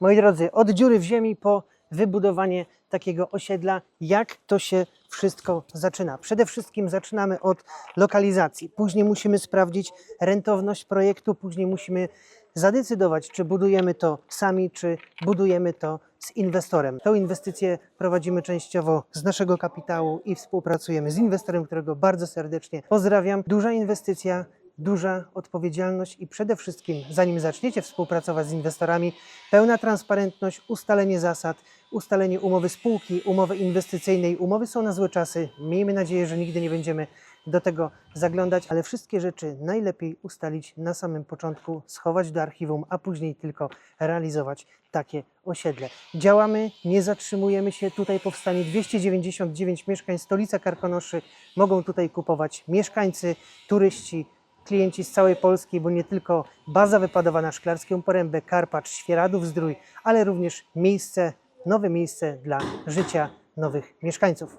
Moi drodzy, od dziury w ziemi po wybudowanie takiego osiedla, jak to się wszystko zaczyna? Przede wszystkim zaczynamy od lokalizacji. Później musimy sprawdzić rentowność projektu, później musimy zadecydować, czy budujemy to sami, czy budujemy to z inwestorem. Tą inwestycję prowadzimy częściowo z naszego kapitału i współpracujemy z inwestorem, którego bardzo serdecznie pozdrawiam. Duża inwestycja, duża odpowiedzialność i przede wszystkim, zanim zaczniecie współpracować z inwestorami, pełna transparentność, ustalenie zasad, ustalenie umowy spółki, umowy inwestycyjnej. Umowy są na złe czasy. Miejmy nadzieję, że nigdy nie będziemy do tego zaglądać, ale wszystkie rzeczy najlepiej ustalić na samym początku, schować do archiwum, a później tylko realizować takie osiedle. Działamy, nie zatrzymujemy się. Tutaj powstanie 299 mieszkań, stolica Karkonoszy. Mogą tutaj kupować mieszkańcy, turyści, klienci z całej Polski, bo nie tylko baza wypadowa na Szklarską Porębę, Karpacz, Świeradów, Zdrój, ale również miejsce, nowe miejsce dla życia nowych mieszkańców.